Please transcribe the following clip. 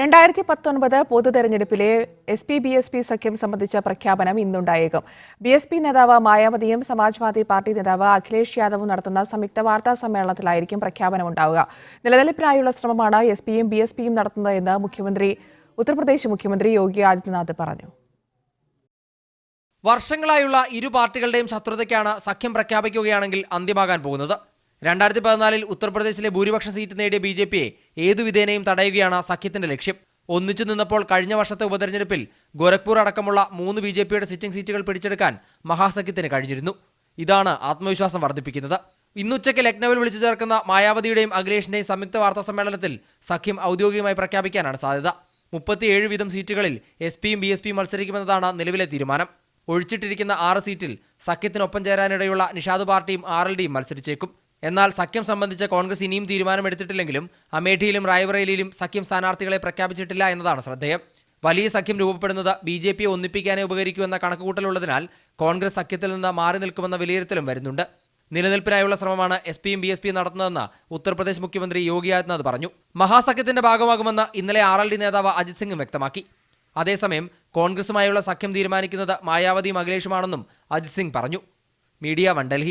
രണ്ടായിരത്തി പത്തൊൻപത് പൊതു തെരഞ്ഞെടുപ്പിലെ S P B S P സഖ്യം സംബന്ധിച്ച പ്രഖ്യാപനം ഇന്നുണ്ടായേക്കും. ബി എസ് പി നേതാവ് മായാവതിയും സമാജ്വാദി പാർട്ടി നേതാവ് അഖിലേഷ് യാദവും നടത്തുന്ന സംയുക്ത വാർത്താ സമ്മേളനത്തിലായിരിക്കും പ്രഖ്യാപനം ഉണ്ടാവുക. നിലനിൽപ്പിനായുള്ള ശ്രമമാണ് എസ് പിയും ബി എസ് പിയും നടത്തുന്നതെന്ന് മുഖ്യമന്ത്രി ഉത്തർപ്രദേശ് മുഖ്യമന്ത്രി യോഗി ആദിത്യനാഥ് പറഞ്ഞു. വർഷങ്ങളായുള്ള ഇരു പാർട്ടികളുടെയും ശത്രുതയ്ക്കാണ് സഖ്യം പ്രഖ്യാപിക്കുകയാണെങ്കിൽ അന്ത്യമാകാൻ പോകുന്നത്. രണ്ടായിരത്തി പതിനാലിൽ ഉത്തർപ്രദേശിലെ ഭൂരിപക്ഷ സീറ്റ് നേടിയ ബി ജെ പിയെ ഏതു വിധേനയും തടയുകയാണ് സഖ്യത്തിന്റെ ലക്ഷ്യം. ഒന്നിച്ചു നിന്നപ്പോൾ കഴിഞ്ഞ വർഷത്തെ ഉപതെരഞ്ഞെടുപ്പിൽ ഗോരഖ്പൂർ അടക്കമുള്ള മൂന്ന് ബി ജെ പിയുടെ സിറ്റിംഗ് സീറ്റുകൾ പിടിച്ചെടുക്കാൻ മഹാസഖ്യത്തിന് കഴിഞ്ഞിരുന്നു. ഇതാണ് ആത്മവിശ്വാസം വർദ്ധിപ്പിക്കുന്നത്. ഇന്നുച്ചയ്ക്ക് ലക്നൌവിൽ വിളിച്ചു ചേർക്കുന്ന മായാവതിയുടെയും അഖിലേഷിന്റെയും സംയുക്ത വാർത്താ സമ്മേളനത്തിൽ സഖ്യം ഔദ്യോഗികമായി പ്രഖ്യാപിക്കാനാണ് സാധ്യത. മുപ്പത്തിയേഴ് വീതം സീറ്റുകളിൽ എസ് പിയും ബി എസ് പിയും മത്സരിക്കുമെന്നതാണ് നിലവിലെ തീരുമാനം. ഒഴിച്ചിട്ടിരിക്കുന്ന ആറ് സീറ്റിൽ സഖ്യത്തിനൊപ്പം ചേരാനിടയുള്ള നിഷാദ് പാർട്ടിയും ആർ എൽ ഡിയും മത്സരിച്ചേക്കും. എന്നാൽ സഖ്യം സംബന്ധിച്ച് കോൺഗ്രസ് ഇനിയും തീരുമാനമെടുത്തിട്ടില്ലെങ്കിലും അമേഠിയിലും റായ്ബറേലിയിലും സഖ്യം സ്ഥാനാർത്ഥികളെ പ്രഖ്യാപിച്ചിട്ടില്ല എന്നതാണ് ശ്രദ്ധേയം. വലിയ സഖ്യം രൂപപ്പെടുന്നത് ബി ജെ പിയെ ഒന്നിപ്പിക്കാനേ ഉപകരിക്കൂ എന്ന കണക്കുകൂട്ടലുള്ളതിനാൽ കോൺഗ്രസ് സഖ്യത്തിൽ നിന്ന് മാറി നിൽക്കുമെന്ന വിലയിരുത്തലും വരുന്നുണ്ട്. നിലനിൽപ്പിനായുള്ള ശ്രമമാണ് എസ് പിയും ബി എസ് പിയും നടത്തുന്നതെന്ന് ഉത്തർപ്രദേശ് മുഖ്യമന്ത്രി യോഗി ആദിത്യനാഥ് പറഞ്ഞു. മഹാസഖ്യത്തിന്റെ ഭാഗമാകുമെന്ന് ഇന്നലെ ആർ എൽ ഡി നേതാവ് അജിത് സിംഗും വ്യക്തമാക്കി. അതേസമയം കോൺഗ്രസുമായുള്ള സഖ്യം തീരുമാനിക്കുന്നത് മായാവതിയും അഖിലേഷുമാണെന്നും അജിത് സിംഗ് പറഞ്ഞു. Media one Delhi.